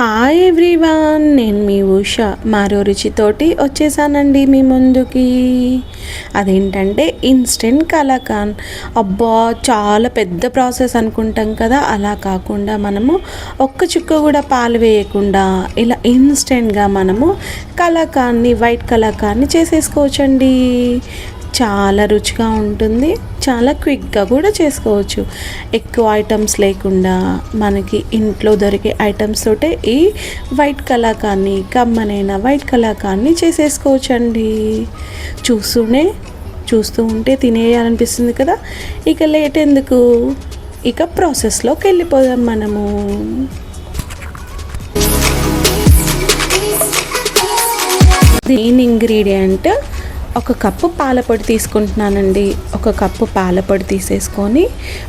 Hi everyone నేను మీ ఉష. మరో రుచితోటి వచ్చేసానండి మీ ముందుకి. అదేంటంటే ఇన్స్టెంట్ కలాకాన్. అబ్బా చాలా పెద్ద ప్రాసెస్ అనుకుంటాం కదా. అలా కాకుండా మనము ఒక్క చుక్క కూడా పాలు వేయకుండా ఇలా ఇన్స్టెంట్గా మనము కలాకాన్ని వైట్ కలాకాన్ని చేసేసుకోవచ్చండి. చాలా రుచిగా ఉంటుంది. చాలా క్విక్గా కూడా చేసుకోవచ్చు. ఎక్కువ ఐటమ్స్ లేకుండా మనకి ఇంట్లో దొరికే ఐటమ్స్ తోటే ఈ వైట్ కలాకాన్ని కమ్మనైన వైట్ కలాకాన్ని చేసేసుకోవచ్చండి. చూస్తూనే చూస్తూ ఉంటే తినేయాలనిపిస్తుంది కదా? ఇక లేట్ ఎందుకు? ఇక ప్రాసెస్లోకి వెళ్ళిపోదాం మనము. మెయిన్ ఇంగ్రీడియంట్ ఒక కప్పు పాలపొడి తీసుకుంటున్నానండి. ఒక కప్పు పాలపొడి తీసేసుకొని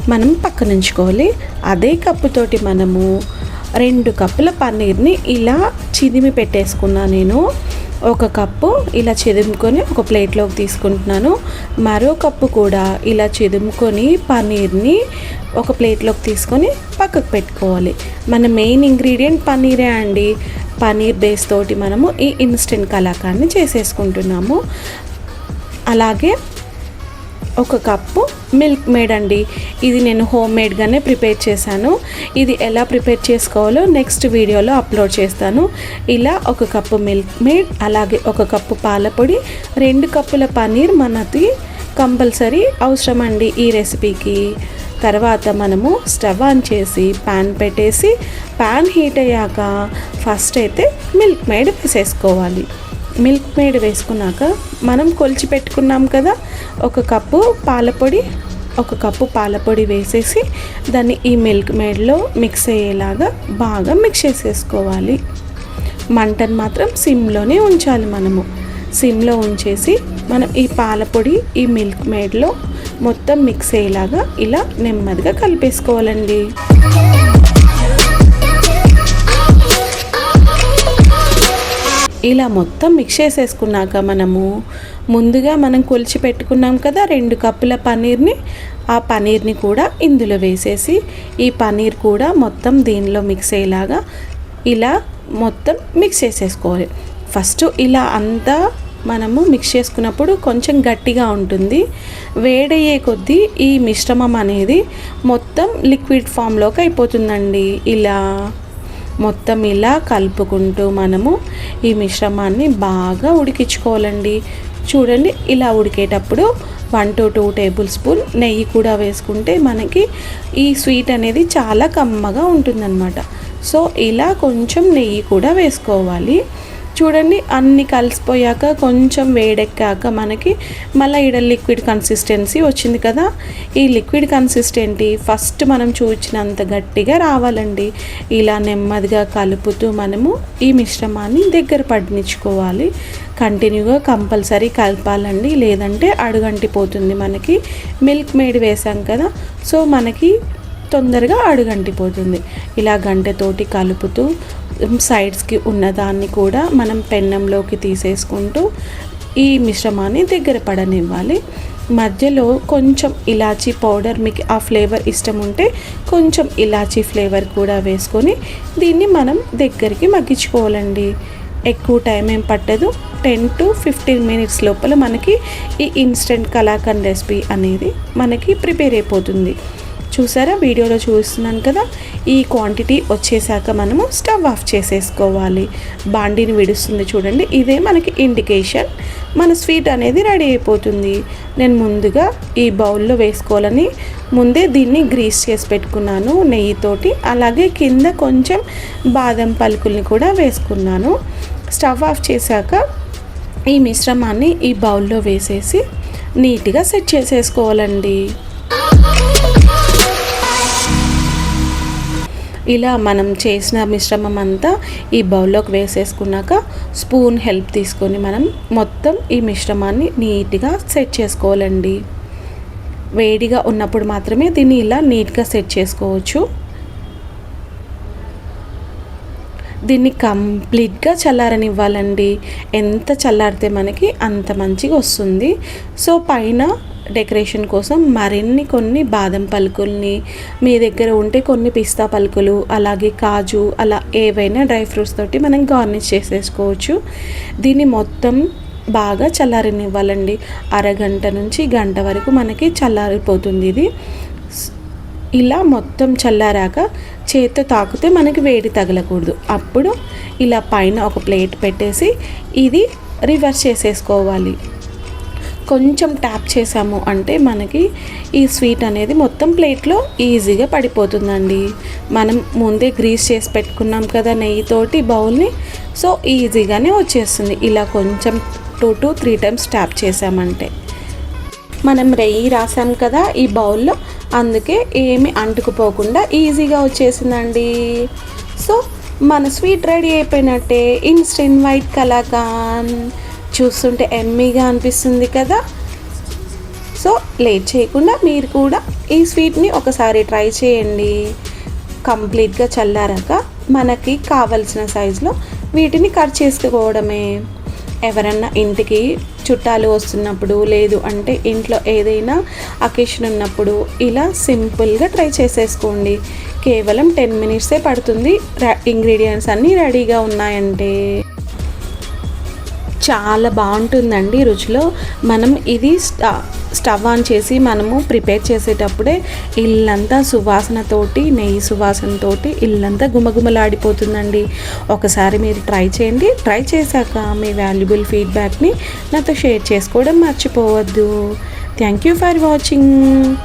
మనం పక్కనుంచుకోవాలి. అదే కప్పుతోటి మనము రెండు కప్పుల పన్నీర్ని ఇలా చిదిమి పెట్టేసుకున్నా నేను. ఒక కప్పు ఇలా చెదుముకొని ఒక ప్లేట్లోకి తీసుకుంటున్నాను. మరో కప్పు కూడా ఇలా చెదుముకొని పన్నీర్ని ఒక ప్లేట్లోకి తీసుకొని పక్కకు పెట్టుకోవాలి. మన మెయిన్ ఇంగ్రీడియంట్ పన్నీరే అండి. పన్నీర్ బేస్ తోటి మనము ఈ ఇన్స్టెంట్ కలాకాన్ని చేసేసుకుంటున్నాము. అలాగే ఒక కప్పు మిల్క్ మేడ్ అండి. ఇది నేను హోమ్ మేడ్గానే ప్రిపేర్ చేశాను. ఇది ఎలా ప్రిపేర్ చేసుకోవాలో నెక్స్ట్ వీడియోలో అప్లోడ్ చేస్తాను. ఇలా ఒక కప్పు మిల్క్ మేడ్ అలాగే ఒక కప్పు పాలపొడి రెండు కప్పుల పన్నీర్ మనకి కంపల్సరీ అవసరం అండి ఈ రెసిపీకి. తర్వాత మనము స్టవ్ ఆన్ చేసి ప్యాన్ పెట్టేసి ప్యాన్ హీట్ అయ్యాక ఫస్ట్ అయితే మిల్క్ మేడ్ వేసేసుకోవాలి. మిల్క్ మేడ్ వేసుకున్నాక మనం కొలిచి పెట్టుకున్నాం కదా ఒక కప్పు పాలపొడి ఒక కప్పు పాలపొడి వేసేసి దాన్ని ఈ మిల్క్ మేడ్లో మిక్స్ అయ్యేలాగా బాగా మిక్స్ చేసేసుకోవాలి. మంటను మాత్రం సిమ్లోనే ఉంచాలి మనము. సిమ్లో ఉంచేసి మనం ఈ పాలపొడి ఈ మిల్క్ మేడ్లో మొత్తం మిక్స్ అయ్యేలాగా ఇలా నెమ్మదిగా కలిపేసుకోవాలండి. ఇలా మొత్తం మిక్స్ చేసేసుకున్నాక మనము ముందుగా మనం కొలిచి పెట్టుకున్నాం కదా రెండు కప్పుల పన్నీర్ని ఆ పన్నీర్ని కూడా ఇందులో వేసేసి ఈ పన్నీర్ కూడా మొత్తం దీనిలో మిక్స్ అయ్యేలాగా ఇలా మొత్తం మిక్స్ చేసేసుకోవాలి. ఫస్ట్ ఇలా అంతా మనము మిక్స్ చేసుకున్నప్పుడు కొంచెం గట్టిగా ఉంటుంది. వేడయ్యే కొద్దీ ఈ మిశ్రమం అనేది మొత్తం లిక్విడ్ ఫామ్లోకి అయిపోతుందండి. ఇలా మొత్తం ఇలా కలుపుకుంటూ మనము ఈ మిశ్రమాన్ని బాగా ఉడికించుకోవాలండి. చూడండి ఇలా ఉడికేటప్పుడు one to two tablespoon నెయ్యి కూడా వేసుకుంటే మనకి ఈ స్వీట్ అనేది చాలా కమ్మగా ఉంటుందన్నమాట. సో ఇలా కొంచెం నెయ్యి కూడా వేసుకోవాలి. చూడండి అన్ని కలిసిపోయాక కొంచెం వేడెక్కాక మనకి మళ్ళీ ఈడ లిక్విడ్ కన్సిస్టెన్సీ వచ్చింది కదా. ఈ లిక్విడ్ కన్సిస్టెంటీ ఫస్ట్ మనం చూచినంత గట్టిగా రావాలండి. ఇలా నెమ్మదిగా కలుపుతూ మనము ఈ మిశ్రమాన్ని దగ్గర పడినిచ్చుకోవాలి కంటిన్యూగా కంపల్సరీ కలపాలండి. లేదంటే అడుగంటిపోతుంది మనకి. మిల్క్ మేడ్ వేసాం కదా. సో మనకి తొందరగా అడుగంటిపోతుంది. ఇలా గంటెతోటి కలుపుతూ సైడ్స్కి ఉన్నదాన్ని కూడా మనం పెన్నంలోకి తీసేసుకుంటూ ఈ మిశ్రమాన్ని దగ్గర పడనివ్వాలి. మధ్యలో కొంచెం ఇలాచీ పౌడర్ మీకు ఆ ఫ్లేవర్ ఇష్టం ఉంటే కొంచెం ఇలాచీ ఫ్లేవర్ కూడా వేసుకొని దీన్ని మనం దగ్గరికి మగ్గించుకోవాలండి. ఎక్కువ టైం ఏం పట్టదు. టెన్ టు ఫిఫ్టీన్ మినిట్స్ లోపల మనకి ఈ ఇన్స్టెంట్ కలాకండ్ రెసిపీ అనేది మనకి ప్రిపేర్ అయిపోతుంది. చూసారా? వీడియోలో చూస్తున్నాను కదా ఈ క్వాంటిటీ వచ్చేసాక మనము స్టవ్ ఆఫ్ చేసేసుకోవాలి. బాండీని విడుస్తుంది చూడండి. ఇదే మనకి ఇండికేషన్ మన స్వీట్ అనేది రెడీ అయిపోతుంది. నేను ముందుగా ఈ బౌల్లో వేసుకోవాలని ముందే దీన్ని గ్రీస్ చేసి పెట్టుకున్నాను నెయ్యితోటి. అలాగే కింద కొంచెం బాదం పలుకుల్ని కూడా వేసుకున్నాను. స్టవ్ ఆఫ్ చేశాక ఈ మిశ్రమాన్ని ఈ బౌల్లో వేసేసి నీట్గా సెట్ చేసేసుకోవాలండి. ఇలా మనం చేసిన మిశ్రమం అంతా ఈ బౌల్లోకి వేసేసుకున్నాక స్పూన్ హెల్ప్ తీసుకొని మనం మొత్తం ఈ మిశ్రమాన్ని నీట్గా సెట్ చేసుకోవాలండి. వేడిగా ఉన్నప్పుడు మాత్రమే దీన్ని ఇలా నీట్గా సెట్ చేసుకోవచ్చు. దీన్ని కంప్లీట్గా చల్లారనివ్వాలండి. ఎంత చల్లారితే మనకి అంత మంచిగా వస్తుంది. సో పైన డెకరేషన్ కోసం మరిన్ని కొన్ని బాదం పలుకుల్ని మీ దగ్గర ఉంటే కొన్ని పిస్తా పలుకులు అలాగే కాజు అలా ఏవైనా డ్రై ఫ్రూట్స్ తోటి మనం గార్నిష్ చేసేసుకోవచ్చు. దీన్ని మొత్తం బాగా చల్లారనివ్వాలండి. అరగంట నుంచి గంట వరకు మనకి చల్లారిపోతుంది ఇది. ఇలా మొత్తం చల్లారాక చేత్తో తాకితే మనకి వేడి తగలకూడదు. అప్పుడు ఇలా పైన ఒక ప్లేట్ పెట్టేసి ఇది రివర్స్ చేసేసుకోవాలి. కొంచెం ట్యాప్ చేసాము అంటే మనకి ఈ స్వీట్ అనేది మొత్తం ప్లేట్లో ఈజీగా పడిపోతుందండి. మనం ముందే గ్రీస్ చేసి పెట్టుకున్నాం కదా నెయ్యితోటి బౌల్ని. సో ఈజీగానే వచ్చేస్తుంది. ఇలా కొంచెం two to three times tap చేసామంటే. మనం రెయ్యి రాసాం కదా ఈ బౌల్లో అందుకే ఏమి అంటుకుపోకుండా ఈజీగా వచ్చేసిందండి. సో మన స్వీట్ రెడీ అయిపోయినట్టే ఇన్స్టెంట్ వైట్ కలాకాన్. చూస్తుంటే ఎమ్మీగా అనిపిస్తుంది కదా. సో లేట్ చేయకుండా మీరు కూడా ఈ స్వీట్ని ఒకసారి ట్రై చేయండి. కంప్లీట్గా చల్లారాక మనకి కావలసిన సైజులో వీటిని కట్ చేసుకోవడమే. ఎవరన్నా ఇంటికి చుట్టాలు వస్తున్నప్పుడు లేదు అంటే ఇంట్లో ఏదైనా అకేషన్ ఉన్నప్పుడు ఇలా సింపుల్గా ట్రై చేసేసుకోండి. కేవలం టెన్ మినిట్సే పడుతుంది. ఇంగ్రీడియంట్స్ అన్నీ రెడీగా ఉన్నాయంటే. చాలా బాగుంటుందండి రుచిలో. మనం ఇది స్టవ్ ఆన్ చేసి మనము ప్రిపేర్ చేసేటప్పుడే ఇల్లంతా సువాసనతోటి నెయ్యి సువాసనతోటి ఇల్లంతా గుమగుమలాడిపోతుందండి. ఒకసారి మీరు ట్రై చేయండి. ట్రై చేశాక మీ వాల్యుబుల్ ఫీడ్బ్యాక్ని నాతో షేర్ చేసుకోవడం మర్చిపోవద్దు. Thank you for watching.